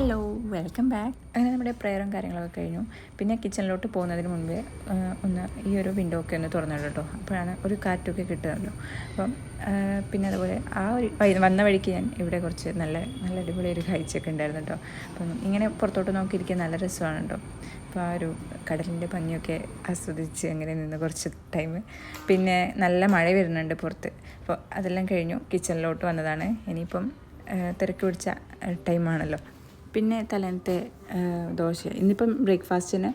Hello welcome back അങ്ങനെ നമ്മുടെ പ്രെയറും കാര്യങ്ങളൊക്കെ കഴിഞ്ഞു. പിന്നെ കിച്ചണിലോട്ട് പോകുന്നതിന് മുൻപേ ഒന്ന് ഈ ഒരു വിൻഡോ ഒക്കെ ഒന്ന് തുറന്നിടും കേട്ടോ. അപ്പോഴാണ് ഒരു കാറ്റൊക്കെ കിട്ടുമല്ലോ അപ്പം പിന്നെ അതുപോലെ ആ ഒരു വന്ന വഴിക്ക് ഞാൻ ഇവിടെ കുറച്ച് നല്ല നല്ല അടിപൊളി ഒരു കാഴ്ചയൊക്കെ ഉണ്ടായിരുന്നു കേട്ടോ. അപ്പം ഇങ്ങനെ പുറത്തോട്ട് നോക്കിയിരിക്കാൻ നല്ല രസമാണ് കേട്ടോ. അപ്പോൾ ആ ഒരു കടലിന്റെ ഭംഗിയൊക്കെ ആസ്വദിച്ച് അങ്ങനെ നിന്ന് കുറച്ച് ടൈം പിന്നെ നല്ല മഴ വരുന്നുണ്ട് പുറത്ത്. അപ്പോൾ അതെല്ലാം കഴിഞ്ഞു കിച്ചണിലോട്ട് വന്നതാണ്. ഇനിയിപ്പം തിരക്ക് പിടിച്ച ടൈമാണല്ലോ പിന്നെ തലേന്നത്തെ ആ, ദോശ. ഇന്നിപ്പം ബ്രേക്ക്ഫാസ്റ്റിന്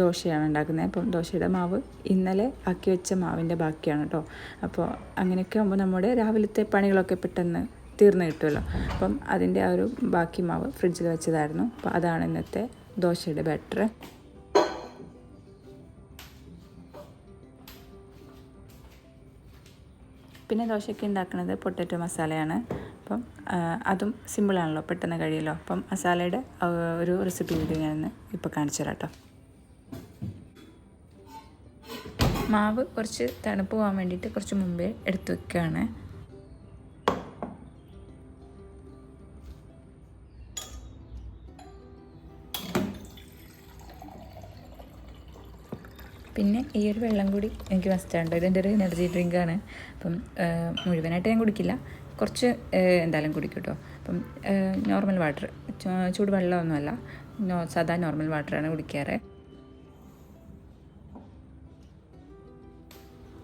ദോശയാണ് ഉണ്ടാക്കുന്നത്. അപ്പം ദോശയുടെ മാവ് ഇന്നലെ ആക്കി വെച്ച മാവിന്റെ ബാക്കിയാണ് കേട്ടോ അപ്പോൾ അങ്ങനെയൊക്കെ ആകുമ്പോൾ നമ്മുടെ രാവിലത്തെ പണികളൊക്കെ പെട്ടെന്ന് തീർന്നു കിട്ടുമല്ലോ അപ്പം അതിന്റെ ആ ഒരു ബാക്കി മാവ് ഫ്രിഡ്ജിൽ വെച്ചതായിരുന്നു. അപ്പോൾ അതാണ് ഇന്നത്തെ ദോശയുടെ ബാറ്റർ പിന്നെ ദോശയ്ക്ക് ഉണ്ടാക്കുന്നത് പൊട്ടറ്റോ മസാലയാണ്. അപ്പം അതും സിമ്പിളാണല്ലോ പെട്ടെന്ന് കഴിയുമല്ലോ അപ്പം മസാലയുടെ ഒരു റെസിപ്പി വീഡിയോ ഞാൻ ഇപ്പോൾ കാണിച്ചു തരാം കേട്ടോ മാവ് കുറച്ച് തണുപ്പ് പോകാൻ വേണ്ടിയിട്ട് കുറച്ച് മുമ്പേ എടുത്തു വെക്കുകയാണ്. പിന്നെ ഈ ഒരു വെള്ളം കൂടി എനിക്ക് മസ്റ്റാണ്ട് ഇതെന്റെ ഒരു എനർജി ഡ്രിങ്കാണ് അപ്പം മുഴുവനായിട്ട് ഞാൻ കുടിക്കില്ല. കുറച്ച് എന്തായാലും കുടിക്കും കേട്ടോ അപ്പം നോർമൽ വാട്ടർ ചൂട് വെള്ളമൊന്നുമല്ല നോ സാധാ നോർമൽ വാട്ടറാണ് കുടിക്കാറ്.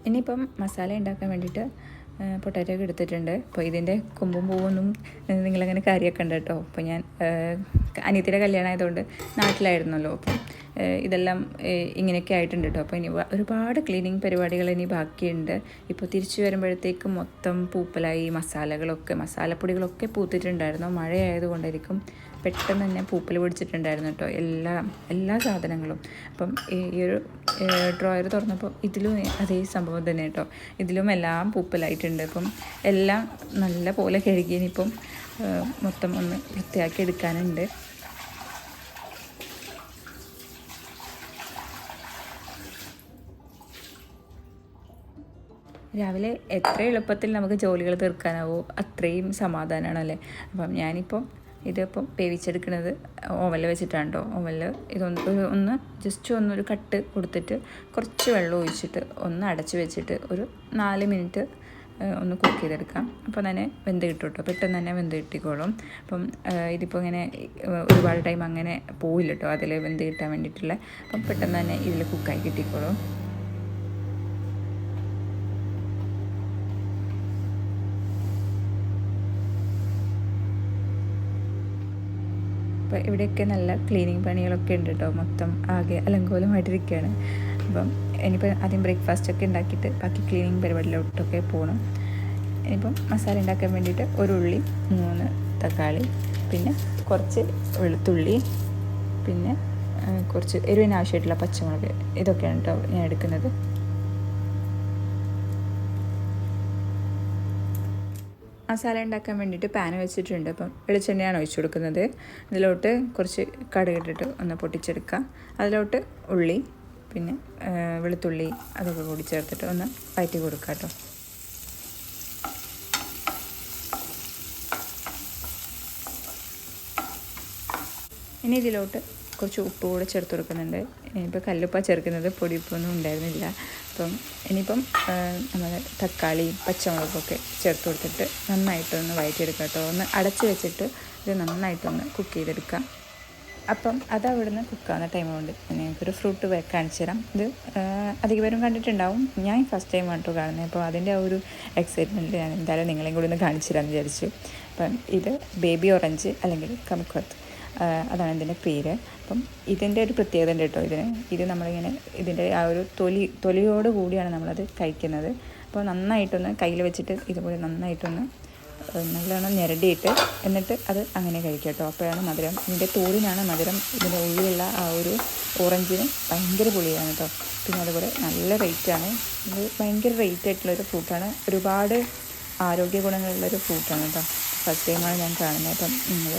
ഇനിയിപ്പം മസാല ഉണ്ടാക്കാൻ വേണ്ടിയിട്ട് പൊട്ടാറ്റോ ഒക്കെ എടുത്തിട്ടുണ്ട്. അപ്പോൾ ഇതിന്റെ കൊമ്പും പൂവൊന്നും നിങ്ങളങ്ങനെ കാര്യമൊക്കെ ഉണ്ട് കേട്ടോ അപ്പോൾ ഞാൻ അനിയത്തിയുടെ കല്യാണം ആയതുകൊണ്ട് നാട്ടിലായിരുന്നല്ലോ. അപ്പം ഇതെല്ലാം ഇങ്ങനെയൊക്കെ ആയിട്ടുണ്ട് കേട്ടോ അപ്പോൾ ഇനി ഒരുപാട് ക്ലീനിങ് പരിപാടികൾ ഇനി ബാക്കിയുണ്ട്. ഇപ്പോൾ തിരിച്ചു വരുമ്പോഴത്തേക്കും മൊത്തം പൂപ്പലായി മസാലകളൊക്കെ മസാലപ്പൊടികളൊക്കെ പൂത്തിട്ടുണ്ടായിരുന്നു. മഴയായതുകൊണ്ടായിരിക്കും പെട്ടെന്ന് തന്നെ പൂപ്പൽ പിടിച്ചിട്ടുണ്ടായിരുന്നു കേട്ടോ എല്ലാ എല്ലാ സാധനങ്ങളും. അപ്പം ഈ ഒരു ഡ്രോയർ തുറന്നപ്പോൾ ഇതിലും അതേ സംഭവം തന്നെ കേട്ടോ ഇതിലും എല്ലാം പൂപ്പലായിട്ടുണ്ട്. അപ്പം എല്ലാം നല്ല പോലെ കഴുകി മൊത്തം ഒന്ന് വൃത്തിയാക്കി എടുക്കാനുണ്ട്. രാവിലെ എത്ര എളുപ്പത്തിൽ നമുക്ക് ജോലികൾ തീർക്കാനാവോ അത്രയും സമാധാനമാണല്ലേ അപ്പം ഞാനിപ്പം ഇതിപ്പം വേവിച്ചെടുക്കുന്നത് ഓവനിൽ വെച്ചിട്ടാണ് കേട്ടോ ഓവനിൽ ഇതൊന്ന് ഒന്ന് ജസ്റ്റ് ഒന്നൊരു കട്ട് കൊടുത്തിട്ട് കുറച്ച് വെള്ളം ഒഴിച്ചിട്ട് ഒന്ന് അടച്ച് വെച്ചിട്ട് ഒരു നാല് മിനിറ്റ് ഒന്ന് കുക്ക് ചെയ്തെടുക്കാം. അപ്പം തന്നെ വെന്ത് കിട്ടും കേട്ടോ പെട്ടെന്ന് തന്നെ വെന്ത് കിട്ടിക്കോളും. അപ്പം ഇതിപ്പോൾ ഇങ്ങനെ ഒരുപാട് ടൈം അങ്ങനെ പോയില്ല കേട്ടോ അതിൽ വെന്ത് കിട്ടാൻ വേണ്ടിയിട്ടുള്ള. അപ്പം പെട്ടെന്ന് തന്നെ ഇതിൽ കുക്കായി കിട്ടിക്കോളും. അപ്പോൾ ഇവിടെയൊക്കെ നല്ല ക്ലീനിങ് പണികളൊക്കെ ഉണ്ട് കേട്ടോ. മൊത്തം ആകെ അലങ്കോലമായിട്ടിരിക്കുകയാണ്. അപ്പം ഇനിയിപ്പോൾ ആദ്യം ബ്രേക്ക്ഫാസ്റ്റ് ഒക്കെ ഉണ്ടാക്കിയിട്ട് ബാക്കി ക്ലീനിങ് പരിപാടിയിലോട്ടൊക്കെ പോകണം. ഇനിയിപ്പം മസാല ഉണ്ടാക്കാൻ വേണ്ടിയിട്ട് ഒരു ഉള്ളി മൂന്ന് തക്കാളി പിന്നെ കുറച്ച് വെളുത്തുള്ളി പിന്നെ കുറച്ച് എരിവിന് ആവശ്യമായിട്ടുള്ള പച്ചമുളക് ഇതൊക്കെയാണ് കേട്ടോ ഞാൻ എടുക്കുന്നത്. മസാല ഉണ്ടാക്കാൻ വേണ്ടിയിട്ട് പാൻ വെച്ചിട്ടുണ്ട്. അപ്പം വെളിച്ചെണ്ണയാണ് ഒഴിച്ചു കൊടുക്കുന്നത്. ഇതിലോട്ട് കുറച്ച് കടുകിട്ടിട്ട് ഒന്ന് പൊട്ടിച്ചെടുക്കുക. അതിലോട്ട് ഉള്ളി പിന്നെ വെളുത്തുള്ളി അതൊക്കെ കൂടി ചേർത്തിട്ട് ഒന്ന് വയറ്റി കൊടുക്കുക കേട്ടോ. ഇനി ഇതിലോട്ട് കുറച്ച് ഉപ്പ് കൂടെ ചേർത്ത് കൊടുക്കുന്നുണ്ട്. ഇനിയിപ്പോൾ കല്ലുപ്പ ചേർക്കുന്നത്. പൊടിയുപ്പൊന്നും ഉണ്ടായിരുന്നില്ല. അപ്പം ഇനിയിപ്പം നമ്മൾ തക്കാളി പച്ചമുളകൊക്കെ ചേർത്ത് കൊടുത്തിട്ട് നന്നായിട്ടൊന്ന് വയറ്റിയെടുക്കാം കേട്ടോ. ഒന്ന് അടച്ച് വെച്ചിട്ട് ഇത് നന്നായിട്ടൊന്ന് കുക്ക് ചെയ്തെടുക്കാം. അപ്പം അത് അവിടുന്ന് കുക്കാവുന്ന ടൈം കൊണ്ട് ഞാൻ ഞങ്ങൾക്കൊരു ഫ്രൂട്ട് കാണിച്ചു തരാം. ഇത് ആ, അധികം പേരും കണ്ടിട്ടുണ്ടാവും. ഞാൻ ഫസ്റ്റ് ടൈം കേട്ടോ കാണുന്നത്. അപ്പോൾ അതിന്റെ ആ ഒരു എക്സൈറ്റ്മെന്റ് ഞാൻ എന്തായാലും നിങ്ങളെയും കൂടി ഒന്ന് കാണിച്ചു തരാമെന്ന് വിചാരിച്ചു. അപ്പം ഇത് ബേബി ഓറഞ്ച് അല്ലെങ്കിൽ കമുക്കത്ത് അതാണ് ഇതിന്റെ പേര്. അപ്പം ഇതിന്റെ ഒരു പ്രത്യേകത ഉണ്ട് കേട്ടോ ഇതിന്. ഇത് നമ്മളിങ്ങനെ ഇതിന്റെ ആ ഒരു തൊലി തൊലിയോട് കൂടിയാണ് നമ്മളത് കഴിക്കുന്നത് അപ്പോൾ നന്നായിട്ടൊന്ന് കയ്യിൽ വെച്ചിട്ട് ഇതുപോലെ നന്നായിട്ടൊന്ന് നല്ലോണം ഞെരടിയിട്ട് എന്നിട്ട് അത് അങ്ങനെ കഴിക്കുക കേട്ടോ. അപ്പോഴാണ് മധുരം. ഇതിന്റെ തോലിനാണ് മധുരം. ഇതിന്റെ ഉള്ളിലുള്ള ആ ഒരു ഓറഞ്ചിന് ഭയങ്കര പുളിയാണ് കേട്ടോ. പിന്നെ അതുപോലെ നല്ല റേറ്റാണ്. ഇത് ഭയങ്കര റേറ്റ് ആയിട്ടുള്ളൊരു ഫ്രൂട്ടാണ്. ഒരുപാട് ആരോഗ്യ ഗുണങ്ങളുള്ളൊരു ഫ്രൂട്ടാണ് കേട്ടോ. ഫസ്റ്റ് ടൈമാണ് ഞാൻ കാണുന്നത്. അപ്പം നിങ്ങൾ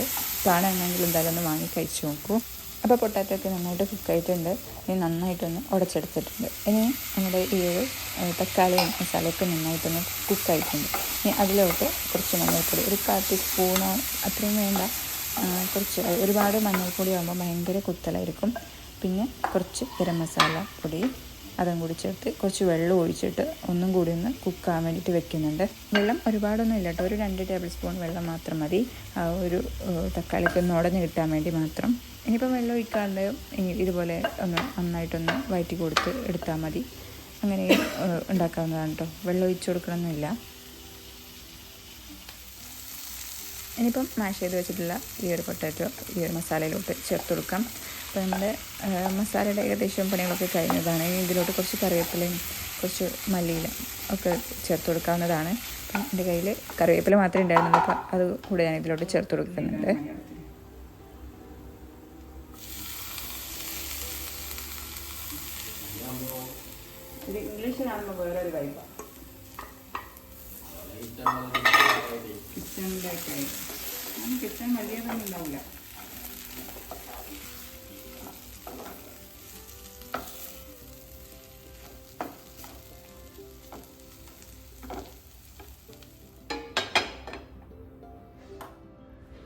കാണുകയാണെങ്കിൽ എന്തായാലും ഒന്ന് വാങ്ങി കഴിച്ചു നോക്കൂ. അപ്പോൾ പൊട്ടാറ്റോ ഒക്കെ നന്നായിട്ട് കുക്കായിട്ടുണ്ട് ഇനി നന്നായിട്ടൊന്ന് ഉടച്ചെടുത്തിട്ടുണ്ട്. ഇനി നമ്മുടെ ഈ ഒരു തക്കാളിയും മസാലയൊക്കെ നന്നായിട്ടൊന്ന് കുക്കായിട്ടുണ്ട് ഇനി അതിലോട്ട് കുറച്ച് മഞ്ഞൾപ്പൊടി ഒരു കാൽ ടീസ്പൂണോ അത്രയും വേണ്ട. കുറച്ച് ഒരുപാട് മഞ്ഞൾപ്പൊടി ആകുമ്പോൾ ഭയങ്കര കുത്തലായിരിക്കും. പിന്നെ കുറച്ച് ഗരം മസാല പൊടി അതും കൂടി ചേർത്ത് കുറച്ച് വെള്ളം ഒഴിച്ചിട്ട് ഒന്നും കൂടി ഒന്ന് കുക്കാൻ വേണ്ടിയിട്ട് വെക്കുന്നുണ്ട്. വെള്ളം ഒരുപാടൊന്നും ഇല്ല കേട്ടോ. ഒരു രണ്ട് ടേബിൾ സ്പൂൺ വെള്ളം മാത്രം മതി. ആ ഒരു തക്കാളിക്ക് ഒന്ന് ഉടഞ്ഞ് കിട്ടാൻ വേണ്ടി മാത്രം. ഇനിയിപ്പം വെള്ളം ഒഴിക്കാണ്ട് ഇനി ഇതുപോലെ ഒന്ന് നന്നായിട്ടൊന്ന് വയറ്റി കൊടുത്ത് എടുത്താൽ മതി. അങ്ങനെ ഉണ്ടാക്കാവുന്നതാണ് കേട്ടോ. വെള്ളം ഒഴിച്ചു കൊടുക്കണമെന്നില്ല ഇനിയിപ്പം മാഷ് ചെയ്ത് വെച്ചിട്ടുള്ള ഈ ഒരു പൊട്ടാറ്റോ ഈ ഒരു മസാലയിലോട്ട് ചേർത്ത് കൊടുക്കാം അപ്പോൾ നമ്മുടെ മസാലയുടെ ഏകദേശം പണികളൊക്കെ കഴിഞ്ഞതാണ്. ഇതിലോട്ട് കുറച്ച് കറിവേപ്പിലയും കുറച്ച് മല്ലിയില ഒക്കെ ചേർത്ത് കൊടുക്കാവുന്നതാണ് അപ്പം എന്റെ കയ്യിൽ കറിവേപ്പില മാത്രമേ ഉണ്ടായിരുന്നുള്ളൂ. അപ്പോൾ അത് കൂടെ ഞാൻ ഇതിലോട്ട് ചേർത്ത് കൊടുക്കുന്നുണ്ട് ഇത് ഇംഗ്ലീഷിലാകുമ്പോൾ വേറൊരു വൈബാണ് കിച്ചണിലേക്ക് കിച്ചൺ വലിയതൊന്നും ഉണ്ടാവില്ല.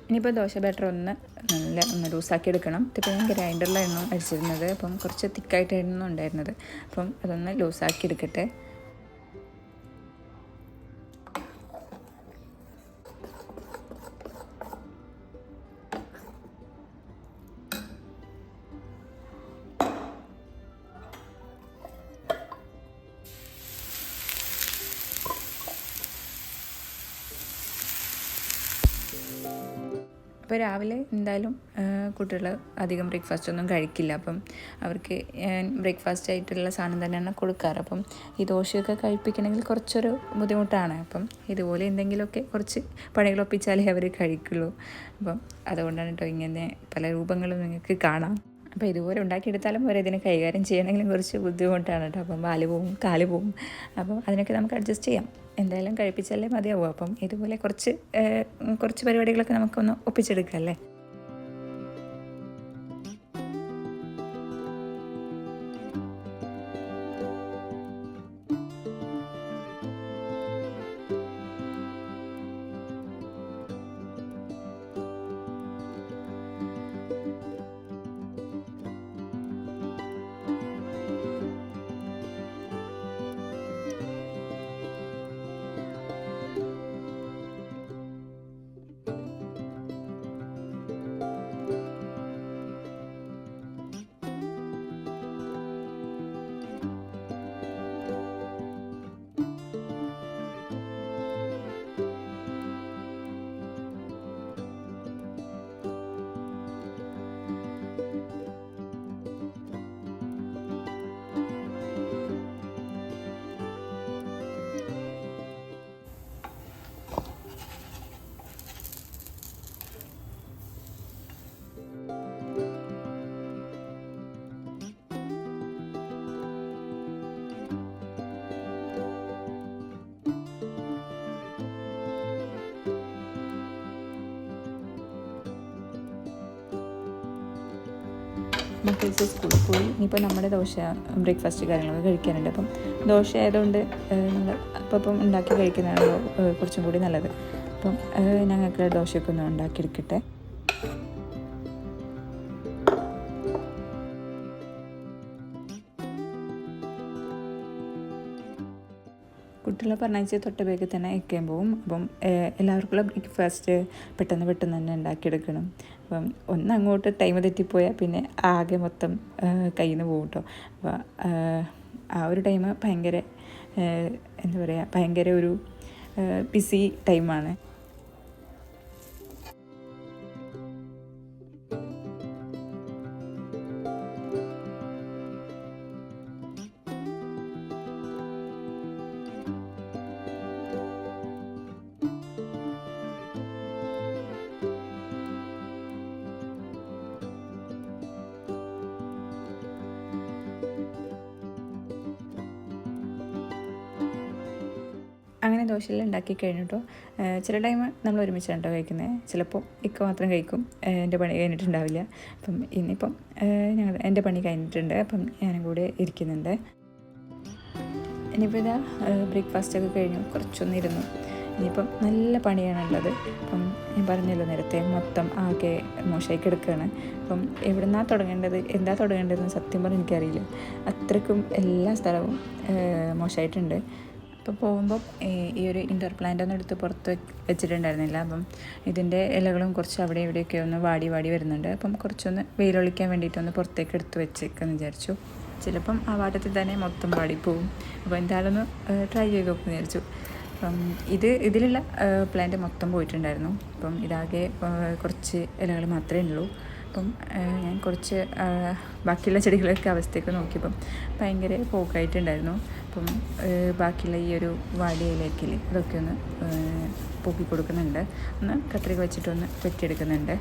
ഇനിയിപ്പോൾ ദോശ ബാറ്റർ ഒന്ന് നല്ല ഒന്ന് ലൂസാക്കി എടുക്കണം. ഇതിപ്പോൾ ഞാൻ ഗ്രൈൻഡറിലായിരുന്നു അടിച്ചിരുന്നത് അപ്പം കുറച്ച് തിക്കായിട്ടായിരുന്നു ഉണ്ടായിരുന്നത്. അപ്പം അതൊന്ന് ലൂസാക്കി എടുക്കട്ടെ. രാവിലെ എന്തായാലും കുട്ടികൾ അധികം ബ്രേക്ക്ഫാസ്റ്റ് ഒന്നും കഴിക്കില്ല. അപ്പം അവർക്ക് ബ്രേക്ക്ഫാസ്റ്റ് ആയിട്ടുള്ള സാധനം തന്നെയാണ് കൊടുക്കാറ്. അപ്പം ഈ ദോശയൊക്കെ കഴിപ്പിക്കണമെങ്കിൽ കുറച്ചൊരു ബുദ്ധിമുട്ടാണ്. അപ്പം ഇതുപോലെ എന്തെങ്കിലുമൊക്കെ കുറച്ച് പണികൾ ഒപ്പിച്ചാലേ അവർ കഴിക്കുള്ളൂ. അപ്പം അതുകൊണ്ടാണ് കേട്ടോ ഇങ്ങനെ പല രൂപങ്ങളും നിങ്ങൾക്ക് കാണാം. അപ്പോൾ ഇതുപോലെ ഉണ്ടാക്കിയെടുത്താലും അവർ ഇതിനെ കൈകാര്യം ചെയ്യണമെങ്കിലും കുറച്ച് ബുദ്ധിമുട്ടാണ് കേട്ടോ. അപ്പം പാൽ പോവും കാൽ പോവും. അപ്പം അതിനൊക്കെ നമുക്ക് അഡ്ജസ്റ്റ് ചെയ്യാം. എന്തായാലും കഴിപ്പിച്ചാലേ മതിയാവും. അപ്പം ഇതുപോലെ കുറച്ച് കുറച്ച് പരിപാടികളൊക്കെ നമുക്കൊന്ന് ഒപ്പിച്ചെടുക്കാം അല്ലേ? മക്കൾസ് സ്കൂളിൽ പോയി. ഇനിയിപ്പോൾ നമ്മുടെ ദോശ ബ്രേക്ക്ഫാസ്റ്റ് കാര്യങ്ങളൊക്കെ കഴിക്കാനുണ്ട്. അപ്പം ദോശ ആയതുകൊണ്ട് നമ്മൾ അപ്പം അപ്പം ഉണ്ടാക്കി കഴിക്കുന്നതാണല്ലോ കുറച്ചും കൂടി നല്ലത്. അപ്പം ഞങ്ങൾക്ക് ദോശയൊക്കെ ഒന്ന് ഉണ്ടാക്കിയെടുക്കട്ടെ. കുട്ടികളെ പറഞ്ഞയച്ച് തൊട്ട് വേഗം തന്നെ എക്കാൻ പോവും. അപ്പം എല്ലാവർക്കുള്ള ബ്രേക്ക്ഫാസ്റ്റ് പെട്ടെന്ന് പെട്ടെന്ന് തന്നെ ഉണ്ടാക്കിയെടുക്കണം. അപ്പം ഒന്ന് അങ്ങോട്ട് ടൈം തെറ്റിപ്പോയാൽ പിന്നെ ആകെ മൊത്തം കയ്യിൽ നിന്ന് പോകും കേട്ടോ അപ്പോൾ ആ ഒരു ടൈം ഭയങ്കര എന്താ പറയുക ഭയങ്കര ഒരു ബിസി ടൈമാണ് അങ്ങനെ ദോശയെല്ലാം ഉണ്ടാക്കി കഴിഞ്ഞിട്ടോ? ചില ടൈം നമ്മൾ ഒരുമിച്ചാണ് കേട്ടോ കഴിക്കുന്നത് ചിലപ്പോൾ ഇക്ക മാത്രം കഴിക്കും. എന്റെ പണി കഴിഞ്ഞിട്ടുണ്ടാവില്ല. അപ്പം ഇന്നിപ്പം ഞങ്ങൾ എന്റെ പണി കഴിഞ്ഞിട്ടുണ്ട്. അപ്പം ഞാനും കൂടെ ഇരിക്കുന്നുണ്ട്. ഇനിയിപ്പോൾ ഇതാ ബ്രേക്ക്ഫാസ്റ്റ് ഒക്കെ കഴിഞ്ഞു. കുറച്ചൊന്ന് ഇരുന്നു. ഇനിയിപ്പം നല്ല പണിയാണുള്ളത്. അപ്പം ഞാൻ പറഞ്ഞല്ലോ നേരത്തെ മൊത്തം ആകെ മോശമായി കിടക്കുകയാണ് അപ്പം എവിടുന്നാ തുടങ്ങേണ്ടത്? എന്താ തുടങ്ങേണ്ടതെന്ന് സത്യം പറഞ്ഞാൽ എനിക്കറിയില്ല. അത്രക്കും എല്ലാ സ്ഥലവും മോശമായിട്ടുണ്ട്. അപ്പോൾ പോകുമ്പം ഈ ഒരു ഇന്റർ പ്ലാന്റ് ഒന്നും എടുത്ത് പുറത്ത് വെച്ചിട്ടുണ്ടായിരുന്നില്ല. അപ്പം ഇതിന്റെ ഇലകളും കുറച്ച് അവിടെ ഇവിടെയൊക്കെ ഒന്ന് വാടി വാടി വരുന്നുണ്ട്. അപ്പം കുറച്ചൊന്ന് വെയിലൊളിക്കാൻ വേണ്ടിയിട്ടൊന്ന് പുറത്തേക്ക് എടുത്ത് വെച്ചേക്കെന്ന് വിചാരിച്ചു. ചിലപ്പം ആ വാട്ടത്തിൽ തന്നെ മൊത്തം വാടിപ്പോവും. അപ്പോൾ എന്തായാലും ഒന്ന് ട്രൈ ചെയ്ത് നോക്കുമെന്ന് വിചാരിച്ചു. അപ്പം ഇത് ഇതിലുള്ള പ്ലാന്റ് മൊത്തം പോയിട്ടുണ്ടായിരുന്നു. അപ്പം ഇതാകെ കുറച്ച് ഇലകൾ മാത്രമേ ഉള്ളൂ. അപ്പം ഞാൻ കുറച്ച് ബാക്കിയുള്ള ചെടികളൊക്കെ അവസ്ഥയൊക്കെ നോക്കിയപ്പം ഭയങ്കര പോക്കായിട്ടുണ്ടായിരുന്നു. അപ്പം ബാക്കിയുള്ള ഈ ഒരു വാടിയിലേക്കിൽ ഇതൊക്കെ ഒന്ന് പൊക്കി കൊടുക്കുന്നുണ്ട് ഒന്ന് കത്രിക വെച്ചിട്ടൊന്ന് വെട്ടിയെടുക്കുന്നുണ്ട്.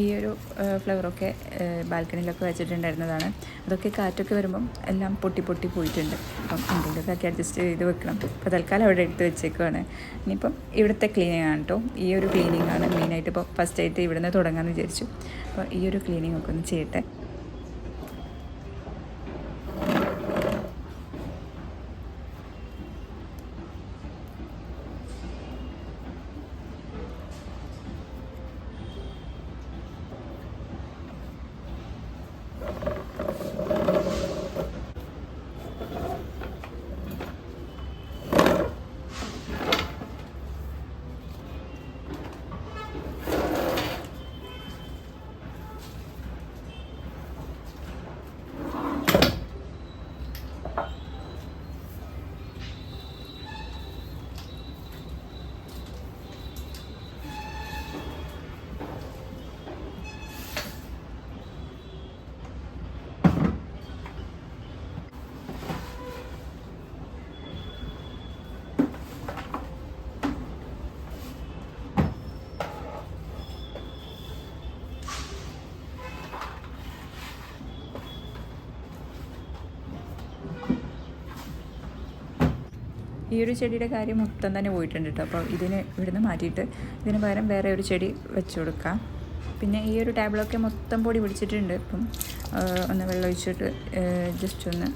ഈ ഒരു ഫ്ലവറൊക്കെ ബാൽക്കണിയിലൊക്കെ വെച്ചിട്ടുണ്ടായിരുന്നതാണ്. അതൊക്കെ കാറ്റൊക്കെ വരുമ്പം എല്ലാം പൊട്ടി പൊട്ടി പോയിട്ടുണ്ട്. അപ്പം എന്തെങ്കിലുമൊക്കെ ആക്കി അഡ്ജസ്റ്റ് ചെയ്ത് വെക്കണം. അപ്പോൾ തൽക്കാലം അവിടെ എടുത്ത് വെച്ചേക്കുവാണ്. ഇനിയിപ്പം ഇവിടുത്തെ ക്ലീനിങ് ആണ് കേട്ടോ ഈ ഒരു ക്ലീനിങ് ആണ് മെയിനായിട്ട് ഇപ്പോൾ ഫസ്റ്റ് ആയിട്ട് ഇവിടുന്ന് തുടങ്ങാമെന്ന് വിചാരിച്ചു. അപ്പോൾ ഈ ഒരു ക്ലീനിങ് ഒക്കെ ഒന്ന് ചെയ്യട്ടെ. ഈ ഒരു ചെടിയുടെ കാര്യം മൊത്തം തന്നെ പോയിട്ടുണ്ട് കേട്ടോ അപ്പോൾ ഇതിന് ഇവിടുന്ന് മാറ്റിയിട്ട് ഇതിന് പകരം വേറെ ഒരു ചെടി വെച്ച് കൊടുക്കാം. പിന്നെ ഈ ഒരു ടേബിളൊക്കെ മൊത്തം പൊടി പിടിച്ചിട്ടുണ്ട്. ഇപ്പം ഒന്ന് വെള്ളം ഒഴിച്ചിട്ട് ജസ്റ്റ് ഒന്ന്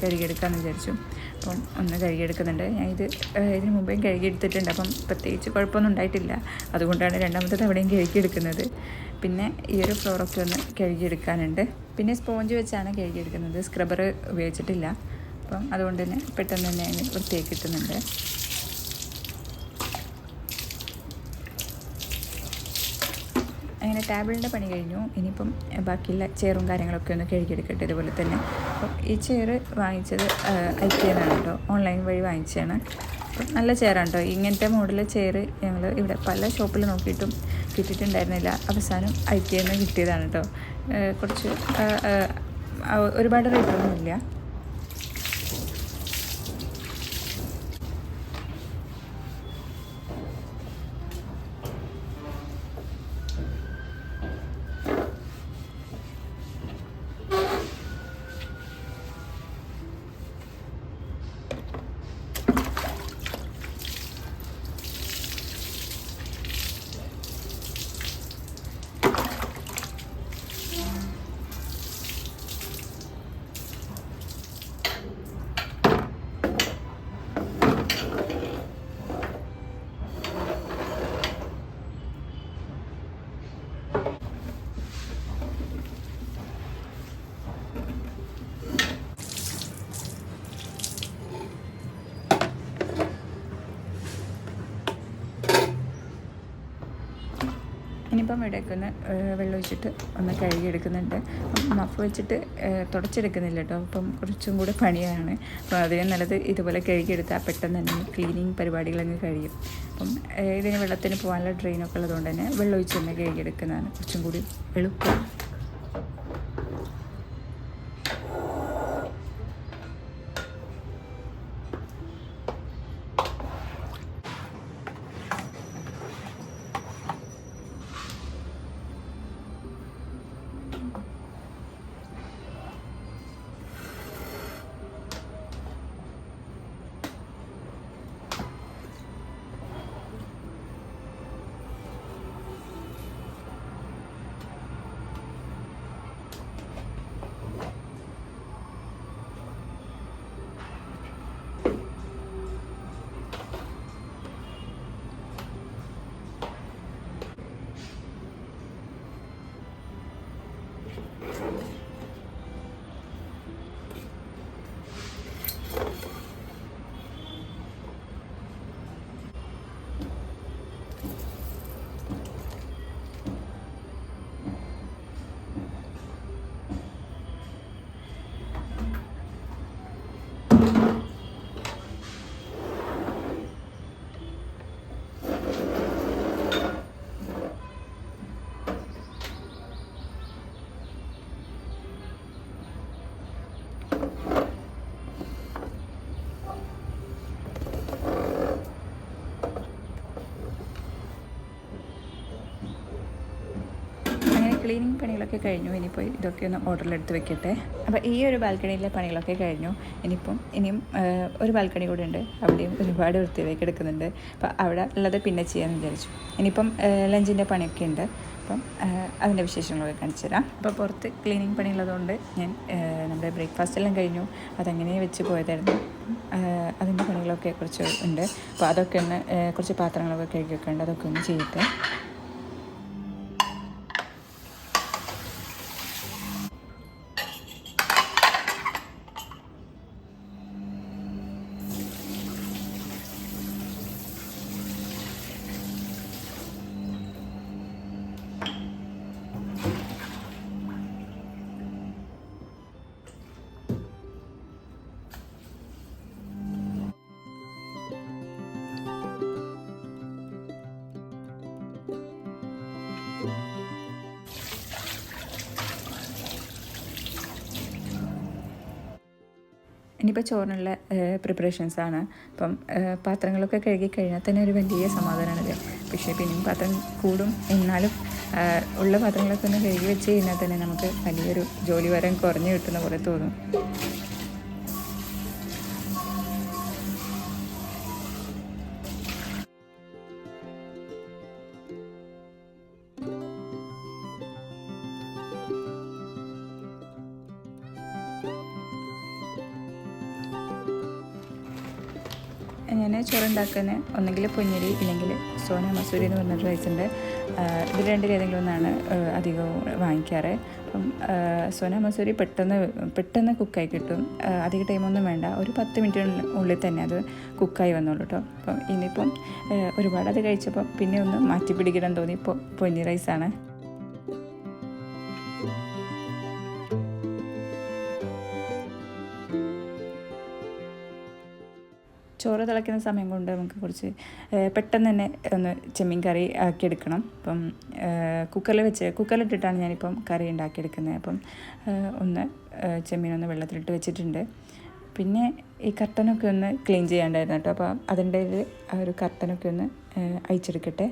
കഴുകിയെടുക്കാമെന്ന് വിചാരിച്ചു. അപ്പം ഒന്ന് കഴുകിയെടുക്കുന്നുണ്ട്. ഞാൻ ഇത് ഇതിന് മുമ്പേയും കഴുകിയെടുത്തിട്ടുണ്ട്. അപ്പം പ്രത്യേകിച്ച് കുഴപ്പമൊന്നും ഉണ്ടായിട്ടില്ല. അതുകൊണ്ടാണ് രണ്ടാമത്തെ തവണയും കഴുകിയെടുക്കുന്നത്. പിന്നെ ഈ ഒരു ഫ്ലോറൊക്കെ ഒന്ന് കഴുകിയെടുക്കാനുണ്ട്. പിന്നെ സ്പോഞ്ച് വെച്ചാണ് കഴുകിയെടുക്കുന്നത്. സ്ക്രബ്ബർ ഉപയോഗിച്ചിട്ടില്ല. അപ്പം അതുകൊണ്ട് തന്നെ പെട്ടെന്ന് തന്നെ അതിന് വൃത്തിയാക്കി കിട്ടുന്നുണ്ട്. അങ്ങനെ ടേബിളിന്റെ പണി കഴിഞ്ഞു. ഇനിയിപ്പം ബാക്കിയുള്ള ചെയറും കാര്യങ്ങളൊക്കെ ഒന്ന് കഴുകിയെടുക്കട്ടെ ഇതുപോലെ തന്നെ. അപ്പം ഈ ചെയർ വാങ്ങിച്ചത് ഐക്യന്നാണ് കേട്ടോ. ഓൺലൈൻ വഴി വാങ്ങിച്ചതാണ്. അപ്പം നല്ല ചെയറാണ് കേട്ടോ. ഇങ്ങനത്തെ മോഡൽ ചെയർ ഞങ്ങൾ ഇവിടെ പല ഷോപ്പിൽ നോക്കിയിട്ടും കിട്ടിയിട്ടുണ്ടായിരുന്നില്ല. അവസാനം ഐക്യെന്ന് കിട്ടിയതാണ് കേട്ടോ. കുറച്ച് ഒരുപാട് റേറ്റൊന്നുമില്ല. ഇനിയിപ്പം ഇവിടേക്ക് ഒന്ന് വെള്ളം ഒഴിച്ചിട്ട് ഒന്ന് കഴുകിയെടുക്കുന്നുണ്ട്. അപ്പം മഫ് വെച്ചിട്ട് തുടച്ചെടുക്കുന്നില്ല കേട്ടോ. അപ്പം കുറച്ചും കൂടെ പണിയാണ്. അപ്പോൾ അതിന് നല്ലത് ഇതുപോലെ കഴുകിയെടുത്താൽ പെട്ടെന്ന് തന്നെ ക്ലീനിങ് പരിപാടികളങ്ങ് കഴിയും. അപ്പം ഇതിന് വെള്ളത്തിന് പോകാനുള്ള ഡ്രെയിനൊക്കെ ഉള്ളതുകൊണ്ട് തന്നെ വെള്ളം ഒഴിച്ച് തന്നെ കഴുകിയെടുക്കുന്നതാണ്. കുറച്ചും കൂടി എളുപ്പം. ക്ലീനിങ് പണികളൊക്കെ കഴിഞ്ഞു. ഇനിയിപ്പോൾ ഇതൊക്കെ ഒന്ന് ഓർഡറിലെടുത്ത് വെക്കട്ടെ. അപ്പോൾ ഈ ഒരു ബാൽക്കണിയിലെ പണികളൊക്കെ കഴിഞ്ഞു. ഇനിയിപ്പം ഇനിയും ഒരു ബാൽക്കണി കൂടെ ഉണ്ട്. അവിടെയും ഒരുപാട് വൃത്തിയിലേക്ക് എടുക്കുന്നുണ്ട്. അപ്പോൾ അവിടെ ഉള്ളത് പിന്നെ ചെയ്യാമെന്ന് വിചാരിച്ചു. ഇനിയിപ്പം ലഞ്ചിന്റെ പണിയൊക്കെ ഉണ്ട്. അപ്പം അതിന്റെ വിശേഷങ്ങളൊക്കെ കാണിച്ചു തരാം. അപ്പോൾ പുറത്ത് ക്ലീനിങ് പണിയുള്ളതുകൊണ്ട് ഞാൻ നമ്മുടെ ബ്രേക്ക്ഫാസ്റ്റ് എല്ലാം കഴിഞ്ഞു. അതങ്ങനെ വെച്ച് പോയതായിരുന്നു. അതിന്റെ പണികളൊക്കെ കുറച്ച് ഉണ്ട്. അപ്പോൾ അതൊക്കെ ഒന്ന് കുറച്ച് പാത്രങ്ങളൊക്കെ കഴുകി വെക്കേണ്ട അതൊക്കെ ഒന്ന് ചെയ്യട്ടെ. ഇനിയിപ്പോൾ ചോറിനുള്ള പ്രിപ്പറേഷൻസ് ആണ്. അപ്പം പാത്രങ്ങളൊക്കെ കഴുകി കഴിഞ്ഞാൽ തന്നെ ഒരു വലിയ സമാധാനമാണിത് പക്ഷേ പിന്നെയും പാത്രം കൂടും. എന്നാലും ഉള്ള പാത്രങ്ങളൊക്കെ ഒന്ന് കഴുകി വെച്ച് കഴിഞ്ഞാൽ തന്നെ നമുക്ക് വലിയൊരു ജോലി വരം കുറഞ്ഞു കിട്ടുന്ന പോലെ തോന്നും. ഞാൻ ചോറുണ്ടാക്കുന്ന? ഒന്നെങ്കിൽ പൊന്നരി ഇല്ലെങ്കിൽ സോന മസൂരി എന്ന് പറഞ്ഞ റൈസ് ഉണ്ട്. ഇതിൽ രണ്ടിൽ ഏതെങ്കിലും ഒന്നാണ് അധികവും വാങ്ങിക്കാറ്. അപ്പം സോന മസൂരി പെട്ടെന്ന് പെട്ടെന്ന് കുക്കായി കിട്ടും. അധിക ടൈമൊന്നും വേണ്ട. ഒരു പത്ത് മിനിറ്റിനുള്ളിൽ തന്നെ അത് കുക്കായി വന്നോളൂ കേട്ടോ അപ്പം ഇനിയിപ്പം ഒരുപാട് അത് കഴിച്ചപ്പോൾ പിന്നെ ഒന്ന് മാറ്റി പിടിക്കണം തോന്നി. ഇപ്പോൾ പൊന്നി റൈസാണ് ചോറ് തിളയ്ക്കുന്ന സമയം കൊണ്ട് നമുക്ക് കുറച്ച് പെട്ടെന്ന് തന്നെ ഒന്ന് ചെമ്മീൻ കറി ആക്കിയെടുക്കണം. അപ്പം കുക്കറിൽ വെച്ച് കുക്കറിലിട്ടിട്ടാണ് ഞാനിപ്പം കറി ഉണ്ടാക്കിയെടുക്കുന്നത്. അപ്പം ഒന്ന് ചെമ്മീൻ ഒന്ന് വെള്ളത്തിലിട്ട് വെച്ചിട്ടുണ്ട്. പിന്നെ ഈ കർട്ടനൊക്കെ ഒന്ന് ക്ലീൻ ചെയ്യാണ്ടായിരുന്നു കേട്ടോ. അപ്പോൾ അതിന്റെ ഒരു കർട്ടനൊക്കെ ഒന്ന് അയച്ചെടുക്കട്ടെ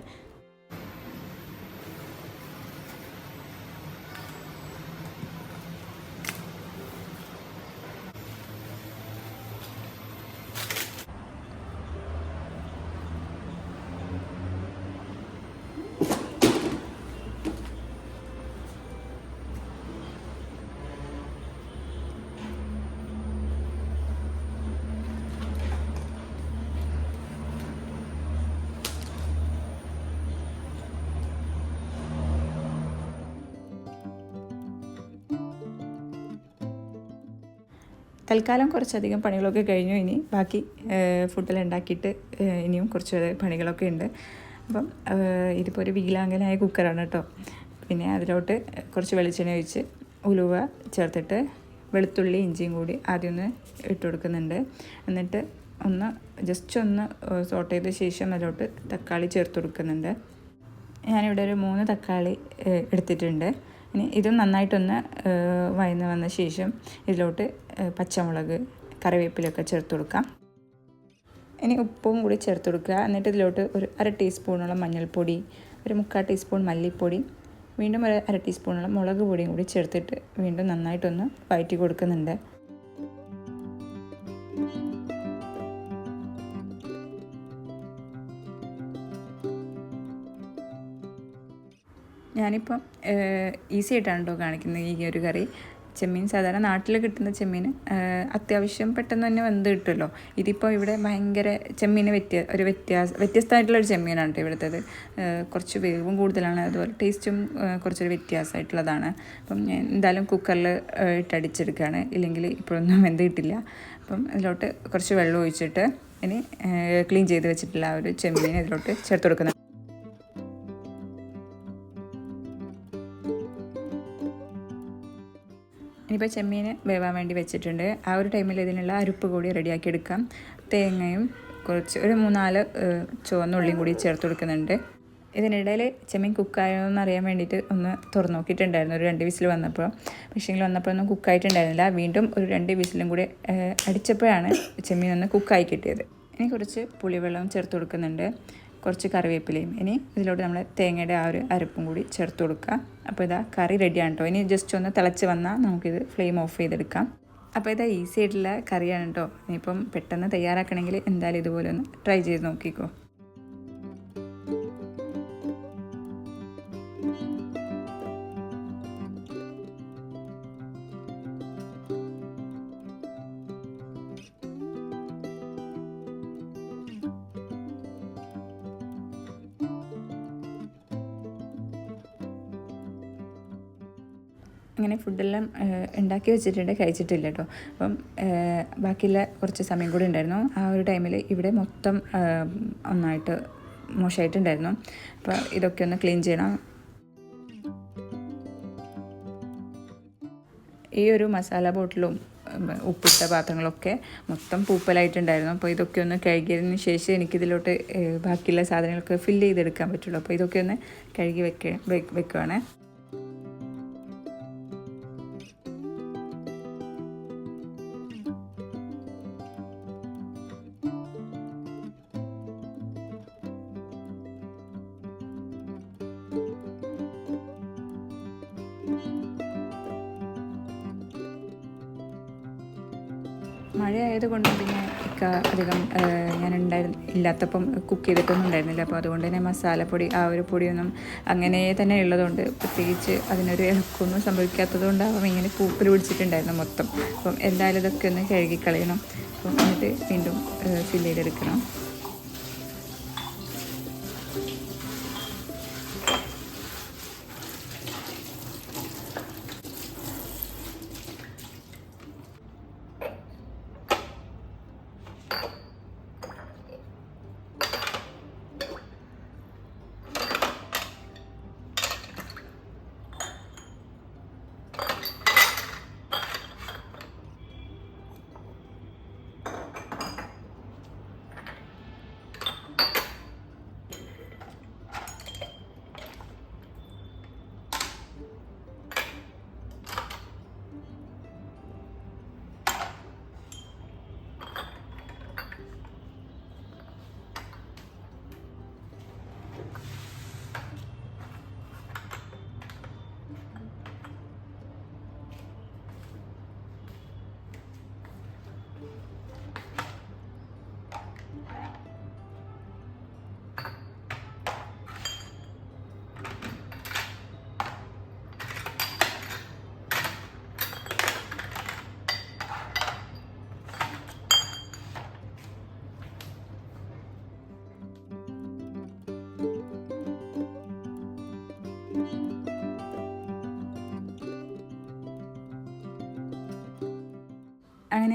തൽക്കാലം കുറച്ചധികം പണികളൊക്കെ കഴിഞ്ഞു ഇനി. ബാക്കി ഫുഡെല്ലാം ഉണ്ടാക്കിയിട്ട് ഇനിയും കുറച്ച് പണികളൊക്കെ ഉണ്ട്. അപ്പം ഇതിപ്പോൾ ഒരു വികലാംഗനായ കുക്കറാണ് കേട്ടോ. പിന്നെ അതിലോട്ട് കുറച്ച് വെളിച്ചെണ്ണ ഒഴിച്ച് ഉലുവ ചേർത്തിട്ട് വെളുത്തുള്ളി ഇഞ്ചിയും കൂടി ആദ്യം ഒന്ന് ഇട്ട് കൊടുക്കുന്നുണ്ട്. എന്നിട്ട് ഒന്ന് ജസ്റ്റ് ഒന്ന് സോട്ട് ചെയ്ത ശേഷം അതിലോട്ട് തക്കാളി ചേർത്ത് കൊടുക്കുന്നുണ്ട്. ഞാനിവിടെ ഒരു മൂന്ന് തക്കാളി എടുത്തിട്ടുണ്ട്. ഇനി ഇത് നന്നായിട്ടൊന്ന് വയന്ന് വന്ന ശേഷം ഇതിലോട്ട് പച്ചമുളക് കറിവേപ്പിലൊക്കെ ചേർത്ത് കൊടുക്കാം. ഇനി ഉപ്പും കൂടി ചേർത്ത് കൊടുക്കുക. എന്നിട്ട് ഇതിലോട്ട് ഒരു അര ടീസ്പൂണോളം മഞ്ഞൾപ്പൊടി ഒരു മുക്കാൽ ടീസ്പൂൺ മല്ലിപ്പൊടി വീണ്ടും ഒരു അര ടീസ്പൂണോളം മുളക് പൊടിയും കൂടി ചേർത്തിട്ട് വീണ്ടും നന്നായിട്ടൊന്ന് വഴറ്റി കൊടുക്കുന്നുണ്ട്. ഞാനിപ്പം ഈസി ആയിട്ടാണ് കേട്ടോ കാണിക്കുന്നത് ഈ ഒരു കറി. ചെമ്മീൻ സാധാരണ നാട്ടിൽ കിട്ടുന്ന ചെമ്മീൻ അത്യാവശ്യം പെട്ടെന്ന് തന്നെ വെന്ത് കിട്ടുമല്ലോ ഇതിപ്പോൾ ഇവിടെ ഭയങ്കര ചെമ്മീന് വ്യത്യ ഒരു വ്യത്യാസ വ്യത്യസ്തമായിട്ടുള്ള ഒരു ചെമ്മീനാണ് കേട്ടോ ഇവിടുത്തേത്. കുറച്ച് വേവും കൂടുതലാണ്. അതുപോലെ ടേസ്റ്റും കുറച്ചൊരു വ്യത്യാസമായിട്ടുള്ളതാണ്. അപ്പം ഞാൻ എന്തായാലും കുക്കറിൽ ഇട്ടടിച്ചെടുക്കുകയാണ് ഇല്ലെങ്കിൽ ഇപ്പോഴൊന്നും വെന്ത് കിട്ടില്ല. അപ്പം അതിലോട്ട് കുറച്ച് വെള്ളം ഒഴിച്ചിട്ട് ഇനി ക്ലീൻ ചെയ്ത് വെച്ചിട്ടുള്ള ആ ഒരു ചെമ്മീൻ ഇതിലോട്ട് ചേർത്ത് കൊടുക്കുന്നത്. ഇനിയിപ്പോൾ ചെമ്മീൻ വേവാൻ വേണ്ടി വെച്ചിട്ടുണ്ട്. ആ ഒരു ടൈമിൽ ഇതിനുള്ള അരുപ്പ് കൂടി റെഡിയാക്കി എടുക്കാം തേങ്ങയും കുറച്ച് ഒരു മൂന്നാൽ ചുവന്നുള്ളിയും കൂടി ചേർത്ത് കൊടുക്കുന്നുണ്ട്. ഇതിനിടയിൽ ചെമ്മീൻ കുക്കായോ എന്ന് അറിയാൻ വേണ്ടിയിട്ട് ഒന്ന് തുറന്നു നോക്കിയിട്ടുണ്ടായിരുന്നു. ഒരു രണ്ട് വിസിൽ വന്നപ്പോൾ. പക്ഷേങ്കിൽ വന്നപ്പോഴൊന്നും കുക്കായിട്ടുണ്ടായിരുന്നില്ല. വീണ്ടും ഒരു രണ്ട് വിസിലും കൂടി അടിച്ചപ്പോഴാണ് ചെമ്മീൻ ഒന്ന് കുക്കായി കിട്ടിയത്. ഇനി കുറച്ച് പുളിവെള്ളം ചേർത്ത് കൊടുക്കുന്നുണ്ട്. കുറച്ച് കറിവേപ്പിലയും ഇനി ഇതിലോട്ട് നമ്മൾ തേങ്ങയുടെ ആ ഒരു അരപ്പും കൂടി ചേർത്ത് കൊടുക്കുക. അപ്പോൾ ഇതാ കറി റെഡിയാണ് കേട്ടോ ഇനി ജസ്റ്റ് ഒന്ന് തിളച്ച് വന്നാൽ നമുക്കിത് ഫ്ലെയിം ഓഫ് ചെയ്തെടുക്കാം. അപ്പോൾ ഇതാ ഈസി ആയിട്ടുള്ള കറിയാണ് കേട്ടോ ഇനിയിപ്പം പെട്ടെന്ന് തയ്യാറാക്കണമെങ്കിൽ എന്തായാലും ഇതുപോലെ ഒന്ന് ട്രൈ ചെയ്ത് നോക്കിക്കോ. ഉണ്ടാക്കി വെച്ചിട്ടുണ്ട് കഴിച്ചിട്ടില്ല കേട്ടോ അപ്പം ബാക്കിയുള്ള കുറച്ച് സമയം കൂടി ഉണ്ടായിരുന്നു. ആ ഒരു ടൈമിൽ ഇവിടെ മൊത്തം ഒന്നായിട്ട് മോശമായിട്ടുണ്ടായിരുന്നു അപ്പോൾ ഇതൊക്കെ ഒന്ന് ക്ലീൻ ചെയ്യണം. ഈ ഒരു മസാല ബോട്ടിലും ഉപ്പിട്ട പാത്രങ്ങളൊക്കെ മൊത്തം പൂപ്പലായിട്ടുണ്ടായിരുന്നു. അപ്പോൾ ഇതൊക്കെ ഒന്ന് കഴുകിയതിന് ശേഷം എനിക്കിതിലോട്ട് ബാക്കിയുള്ള സാധനങ്ങളൊക്കെ ഫില്ല് ചെയ്തെടുക്കാൻ പറ്റുള്ളൂ. അപ്പോൾ ഇതൊക്കെ ഒന്ന് കഴുകി വെക്ക വെക്കുവാണേ. ഇല്ലാത്തപ്പം കുക്ക് ചെയ്തിട്ടൊന്നും ഉണ്ടായിരുന്നില്ല. അപ്പോൾ അതുകൊണ്ട് തന്നെ മസാലപ്പൊടി ആ ഒരു പൊടിയൊന്നും അങ്ങനെ തന്നെ ഉള്ളതുകൊണ്ട് പ്രത്യേകിച്ച് അതിനൊരു ഇളക്കൊന്നും സംഭവിക്കാത്തത് കൊണ്ടാവും ഇങ്ങനെ പൂപ്പൽ പിടിച്ചിട്ടുണ്ടായിരുന്നു മൊത്തം. അപ്പം എന്തായാലും ഇതൊക്കെ ഒന്ന് കഴുകിക്കളയണം. അപ്പം എന്നിട്ട് വീണ്ടും ഫില്ല് ചെയ്തെടുക്കണം.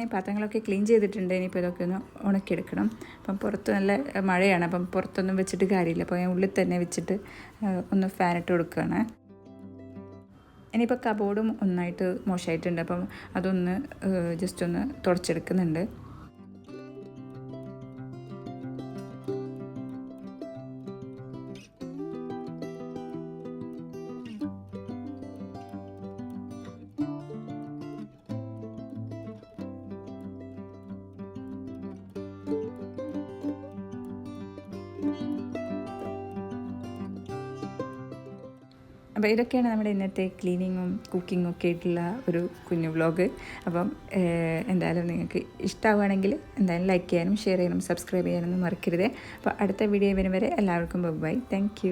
പാത്രങ്ങളൊക്കെ ക്ലീൻ ചെയ്തിട്ടുണ്ട്. ഇനിയിപ്പോൾ ഇതൊക്കെ ഒന്ന് ഉണക്കിയെടുക്കണം. അപ്പം പുറത്ത് നല്ല മഴയാണ്. അപ്പം പുറത്തൊന്നും വെച്ചിട്ട് കാര്യമില്ല. അപ്പോൾ ഞാൻ ഉള്ളിൽ തന്നെ വെച്ചിട്ട് ഒന്ന് ഫാനിട്ട് കൊടുക്കുകയാണ്. ഇനിയിപ്പോൾ കബോർഡും ഒന്നായിട്ട് മോശമായിട്ടുണ്ട്. അപ്പം അതൊന്ന് ജസ്റ്റ് ഒന്ന് തുടച്ചെടുക്കുന്നുണ്ട്. അപ്പോൾ ഇതൊക്കെയാണ് നമ്മുടെ ഇന്നത്തെ ക്ലീനിങ്ങും കുക്കിങ്ങും ഒക്കെ ആയിട്ടുള്ള ഒരു കുഞ്ഞു വ്ളോഗ്. അപ്പം എന്തായാലും നിങ്ങൾക്ക് ഇഷ്ടമാവുകയാണെങ്കിൽ എന്തായാലും ലൈക്ക് ചെയ്യാനും ഷെയർ ചെയ്യാനും സബ്സ്ക്രൈബ് ചെയ്യാനൊന്നും മറക്കരുത്. അപ്പോൾ അടുത്ത വീഡിയോ വരും വരെ എല്ലാവർക്കും ബൈ താങ്ക്